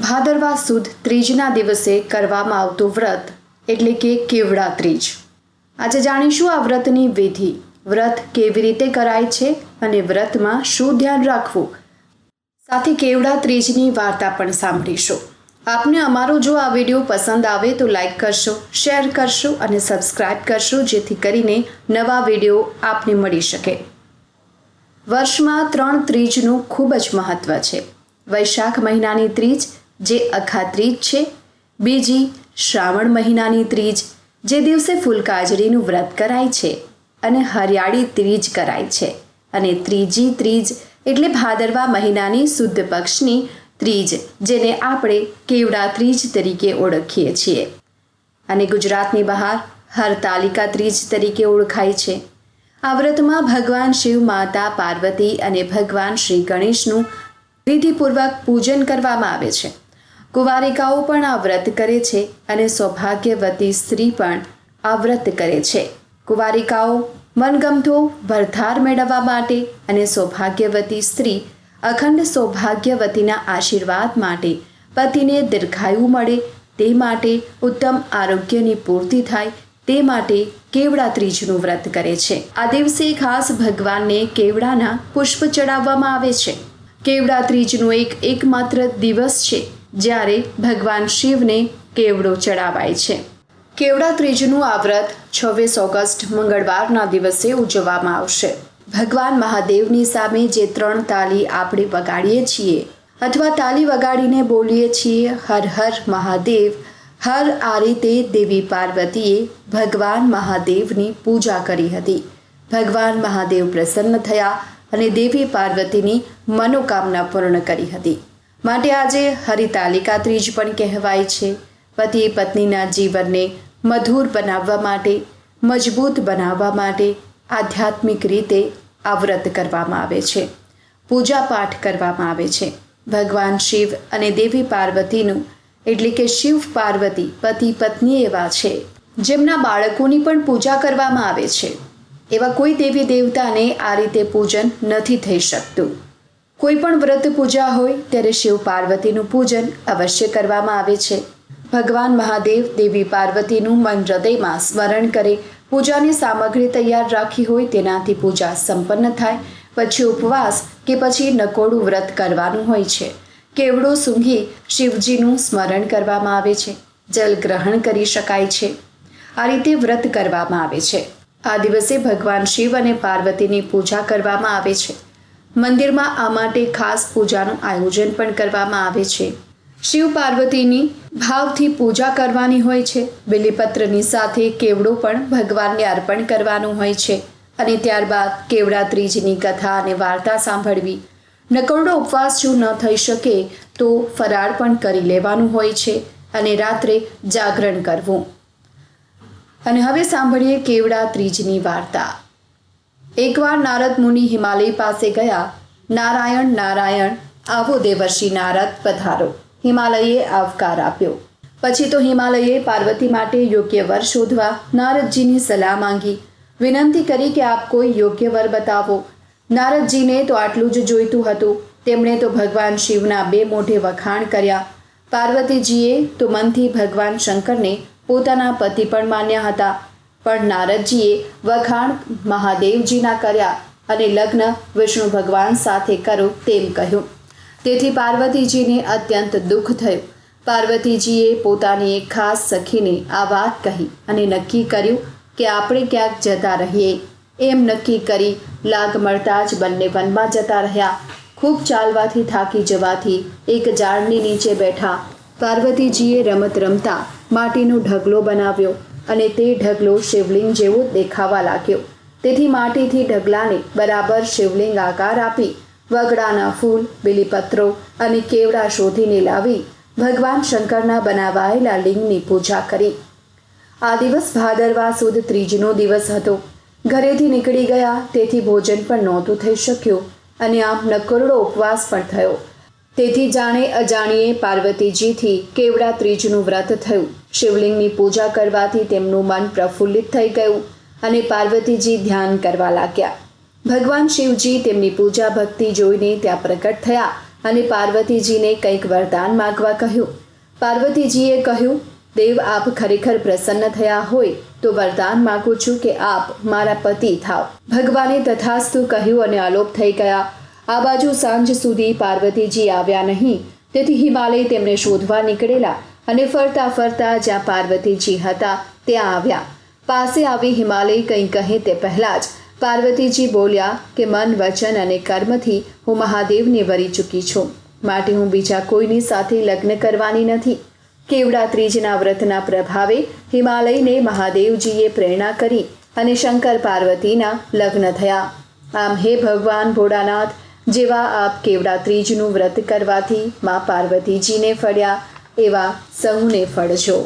ભાદરવા સુદ ત્રીજના દિવસે કરવામાં આવતું વ્રત, એટલે કે કેવડા ત્રીજ. આજે જાણીશું આ વ્રતની વિધિ. વ્રત કેવી રીતે કરાય છે અને વ્રતમાં શું ધ્યાન રાખવું? સાથે કેવડા ત્રીજની વાર્તા પણ સાંભળીશું. આપને અમારો જો આ વીડિયો પસંદ આવે તો લાઈક કરશો, શેર કરશો અને સબસ્ક્રાઇબ કરશો, જેથી કરીને નવા વીડિયો આપને મળી શકે. વર્ષમાં ત્રણ ત્રીજનું ખૂબ જ મહત્ત્વ છે. વૈશાખ મહિનાની ત્રીજ જે અખા ત્રીજ છે. બીજી શ્રાવણ મહિનાની ત્રીજ, જે દિવસે ફૂલકાજરીનું વ્રત કરાય છે અને હરિયાળી ત્રીજ કરાય છે. અને ત્રીજી ત્રીજ એટલે ભાદરવા મહિનાની શુદ્ધ પક્ષની ત્રીજ, જેને આપણે કેવડા ત્રીજ તરીકે ઓળખીએ છીએ. અને ગુજરાતની બહાર હરતાલિકા ત્રીજ તરીકે ઓળખાય છે. આ વ્રતમાં ભગવાન શિવ, માતા, પાર્વતી અને ભગવાન શ્રી ગણેશનું વિધિપૂર્વક પૂજન કરવામાં આવે છે. કુંવારિકાઓ પણ આ વ્રત કરે છે અને સૌભાગ્યવતી સ્ત્રી પણ આ વ્રત કરે છે. કુંવારિકાઓ મનગમતો ભરથાર મેળવવા માટે અને સૌભાગ્યવતી સ્ત્રી અખંડ સૌભાગ્યવતીના આશીર્વાદ માટે પતિને દીર્ઘાયુ મળે, તે માટે ઉત્તમ આરોગ્યની પૂર્તિ થાય, તે માટે કેવડા ત્રીજનું વ્રત કરે છે. આ દિવસે ખાસ ભગવાનને કેવડાના પુષ્પ ચડાવવામાં આવે છે. કેવડા ત્રીજનો એક એકમાત્ર દિવસ છે. જ્યારે ભગવાન શિવને કેવડો ચડાવાય છે. કેવડા ત્રીજનું આ વ્રત છવ્વીસ ઓગસ્ટ મંગળવારના દિવસે ઉજવવામાં આવશે. ભગવાન મહાદેવની સામે જે ત્રણ તાલી આપણે વગાડીએ છીએ અથવા તાલી વગાડીને બોલીએ છીએ, હર હર મહાદેવ, હર આ રીતે દેવી પાર્વતીએ ભગવાન મહાદેવની પૂજા કરી હતી. ભગવાન મહાદેવ પ્રસન્ન થયા અને દેવી પાર્વતીની મનોકામના પૂર્ણ કરી હતી. માટે આજે હરિતાલિકા ત્રીજ પણ કહેવાય છે. પતિ પત્નીના જીવનને મધુર બનાવવા માટે, મજબૂત બનાવવા માટે આધ્યાત્મિક રીતે આ વ્રત કરવામાં આવે છે. પૂજા પાઠ કરવામાં આવે છે. ભગવાન શિવ અને દેવી પાર્વતીનું, એટલે કે શિવ પાર્વતી, પતિ પત્ની એવા છે, જેમના બાળકોની પણ પૂજા કરવામાં આવે છે. એવા કોઈ દેવી દેવતાને આ રીતે પૂજન નથી થઈ શકતું. કોઈ પણ વ્રત પૂજા હોય ત્યારે શિવ પાર્વતીનું પૂજન અવશ્ય કરવામાં આવે છે. ભગવાન મહાદેવ દેવી પાર્વતીનું મન હૃદયમાં સ્મરણ કરે, પૂજાની સામગ્રી તૈયાર રાખી હોય તેનાથી પૂજા સંપન્ન થાય, પછી ઉપવાસ કે પછી નકોડું વ્રત કરવાનું હોય છે. કેવડો સૂંઘી શિવજીનું સ્મરણ કરવામાં આવે છે, જલ ગ્રહણ કરી શકાય છે. આ રીતે વ્રત કરવામાં આવે છે. આ દિવસે ભગવાન શિવ અને પાર્વતીની પૂજા કરવામાં આવે છે. મંદિરમાં આ માટે ખાસ પૂજાનું આયોજન પણ કરવામાં આવે છે. શિવ પાર્વતીની ભાવથી પૂજા કરવાની હોય છે. બિલીપત્રની સાથે કેવડો પણ ભગવાનને અર્પણ કરવાનું હોય છે. અને ત્યારબાદ કેવડા ત્રીજની કથા અને વાર્તા સાંભળવી. નકરડો ઉપવાસ જો ન થઈ શકે, તો ફરાળ પણ કરી લેવાનું હોય છે અને રાત્રે જાગરણ કરવું. અને હવે સાંભળીએ કેવડા ત્રીજની વાર્તા. એકવાર નારદ મુનિ હિમાલય પાસે ગયા, નારાયણ નારાયણ, આવો દેવર્ષિ નારદ, પધારો. હિમાલયે આવકાર આપ્યો. પછી તો હિમાલયે પાર્વતી માટે યોગ્ય વર શોધવા નારદજીની સલાહ માંગી. વિનંતી કરી કે આપ કોઈ યોગ્ય વર બતાવો. નારદજીને તો આટલું જ જોઈતું હતું. તેમણે તો ભગવાન શિવના બે મોઢે વખાણ કર્યા. પાર્વતીજીએ તો મનથી ભગવાન શંકરને પોતાના પતિ પણ માન્યા હતા. પણ નારદજીએ વખાણ મહાદેવજીના કર્યા અને લગ્ન વિષ્ણુ ભગવાન સાથે કરો તેમ કહ્યું. તેથી પાર્વતીજીને અત્યંત દુઃખ થયું. પાર્વતીજીએ પોતાની એક ખાસ સખીને આ વાત કહી અને નક્કી કર્યું કે આપણે ક્યાંક જતા રહીએ. એમ નક્કી કરી લાગ મળતા જ બંને વનમાં જતા રહ્યા. ખૂબ ચાલવાથી થાકી જવાથી એક ઝાડની નીચે બેઠા પાર્વતીજીએ રમત રમતા માટીનો ઢગલો બનાવ્યો. અને તે ઢગલો શિવલિંગ જેવો દેખાવા લાગ્યો. તેથી માટીથી ઢગલાને બરાબર શિવલિંગ આકાર આપી વગડાના ફૂલ, બિલીપત્રો અને કેવડા શોધીને લાવી ભગવાન શંકરના બનાવાયેલા લિંગની પૂજા કરી. આ દિવસ ભાદરવા સુદ ત્રીજનો દિવસ હતો. ઘરેથી નીકળી ગયા, તેથી ભોજન પણ નહોતું થઈ શક્યું અને આમ નકરડો ઉપવાસ પણ થયો. તેથી જાણે અજાણીએ પાર્વતીજીથી કેવડા ત્રીજનું વ્રત થયું. શિવલિંગની પૂજા કરવાથી તેમનું મન પ્રફુલ્લિત થઈ ગયું અને પાર્વતીજી ધ્યાન કરવા લાગ્યા. ભગવાન શિવજી તેમની પૂજા ભક્તિ જોઈને ત્યાં પ્રગટ થયા અને પાર્વતીજીને કંઈક વરદાન માગવા કહ્યું. પાર્વતીજીએ કહ્યું, દેવ આપ ખરેખર પ્રસન્ન થયા હોય તો વરદાન માગું છું કે આપ મારા પતિ થાવ. ભગવાને તથાસ્તુ કહ્યું અને અલોપ થઈ ગયા આ બાજુ સાંજ સુધી પાર્વતીજી આવ્યા નહીં. તેથી હિમાલય તેમને શોધવા નીકળેલા અને ફરતા ફરતા જ્યાં પાર્વતીજી હતા, ત્યાં આવ્યા. પાસે આવી હિમાલય કંઈ કહે તે પહેલાં જ પાર્વતીજી બોલ્યા કે, મન, વચન અને કર્મથી હું મહાદેવને વરી ચૂકી છું. માટે હું બીજા કોઈની સાથે લગ્ન કરવાની નથી. કેવડા ત્રીજના વ્રતના પ્રભાવે હિમાલયને મહાદેવજીએ પ્રેરણા કરી અને શંકર પાર્વતીના લગ્ન થયા. આમ હે ભગવાન ભોળાનાથ જેવા આપ કેવડા ત્રીજનું વ્રત કરવાથી મા પાર્વતીજીને ફળ્યા એવા સૌને ફળજો.